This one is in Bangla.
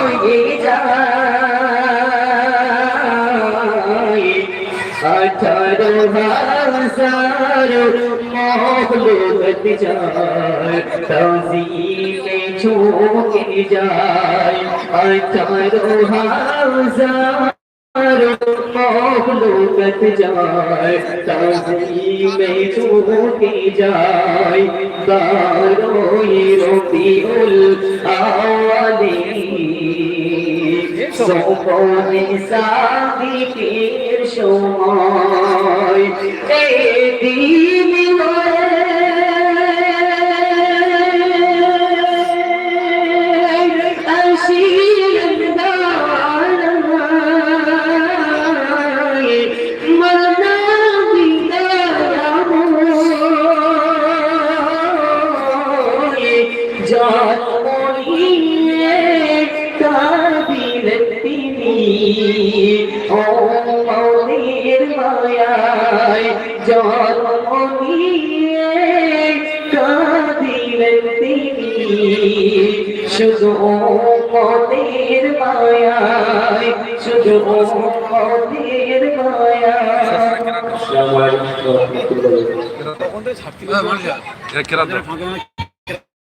হয়ে যায়। আঠারো হাজার মহলুত যায় তজিলে ছুকে যায়। আঠারো হাজার মহলুত যায়। সময়। ও মনের মায়ায় জন্মনিয়ে কাঁদিলেন তিনি। শুধু মনের মায়ায়। শুধু মনের মায়ায়।